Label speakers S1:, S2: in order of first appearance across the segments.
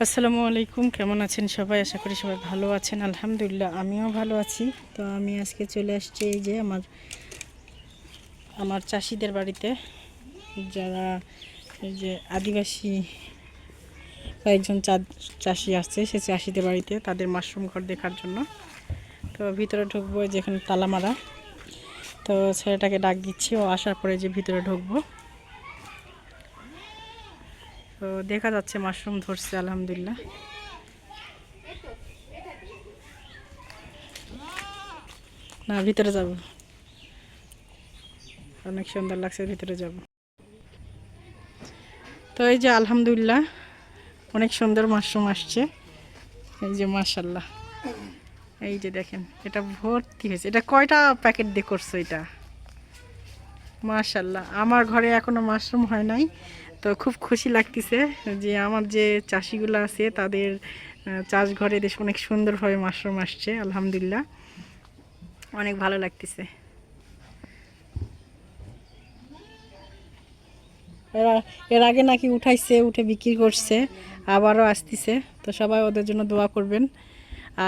S1: আসসালামু আলাইকুম, কেমন আছেন সবাই? আশা করি সবাই ভালো আছেন। আলহামদুলিল্লাহ, আমিও ভালো আছি। তো আমি আজকে চলে আসছি এই যে আমার আমার চাষিদের বাড়িতে। যারা এই যে আদিবাসী কয়েকজন চাষি আসছে, সে চাষিদের বাড়িতে, তাদের মাশরুম ঘর দেখার জন্য। তো ভিতরে ঢুকবো যেখানে তালা মারা। তো ছেলেটাকে ডাক দিচ্ছি, ও আসার পরে যে ভিতরে ঢুকবো। তো দেখা যাচ্ছে মাশরুম ধরছে, আলহামদুলিল্লাহ। না, ভিতরে যাব। অনেক সুন্দর লাগছে, ভিতরে যাব। তো এই যে আলহামদুলিল্লাহ, অনেক সুন্দর মাশরুম আসছে। এই যে মাশাল্লাহ এই যে দেখেন, এটা ভর্তি হয়েছে। এটা কয়টা প্যাকেট দিয়ে করছ এটা? মাশাল্লাহ আমার ঘরে এখনও মাশরুম হয় নাই। তো খুব খুশি লাগতেছে যে আমার যে চাষিগুলো আছে, তাদের চাষ ঘরে দেশ অনেক সুন্দরভাবে মাশরুম আসছে, আলহামদুলিল্লাহ। অনেক ভালো লাগতেছে। এরা, এর আগে নাকি উঠাইছে, উঠে বিক্রি করছে, আবারও আসতেছে, তো সবাই ওদের জন্য দোয়া করবেন।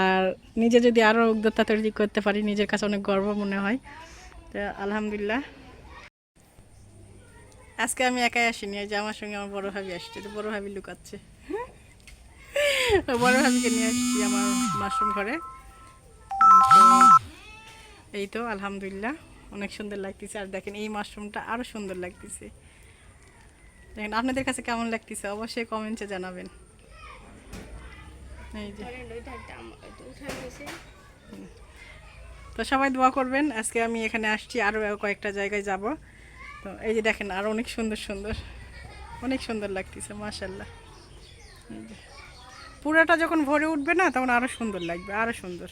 S1: আর নিজে যদি আরও উদ্যোক্তা তৈরি করতে পারি, নিজের কাছে অনেক গর্ব মনে হয়। তো আলহামদুলিল্লাহ। আজকে আমি একাই আসিনি যে আমার সঙ্গে আমার বড় ভাবি আসছে তো বড় ভাবি লুকাচ্ছে। বড় ভাবিকে নিয়ে আসছি আমার মাশরুম ঘরে। তো এই তো আলহামদুলিল্লাহ অনেক সুন্দর লাগতেছে। আর দেখেন এই মাশরুমটা আরও সুন্দর লাগতেছে। দেখেন আপনাদের কাছে কেমন লাগতেছে? অবশ্যই কমেন্টে জানাবেন। এই যে। তো সবাই দোয়া করবেন আজকে আমি এখানে আসছি আরও কয়েকটা জায়গায় যাব। তো এই যে দেখেন, আর অনেক সুন্দর সুন্দর, অনেক সুন্দর লাগতেছে মাসাল্লাহ যে। পুরোটা যখন ভরে উঠবে না, তখন আরও সুন্দর লাগবে আরও সুন্দর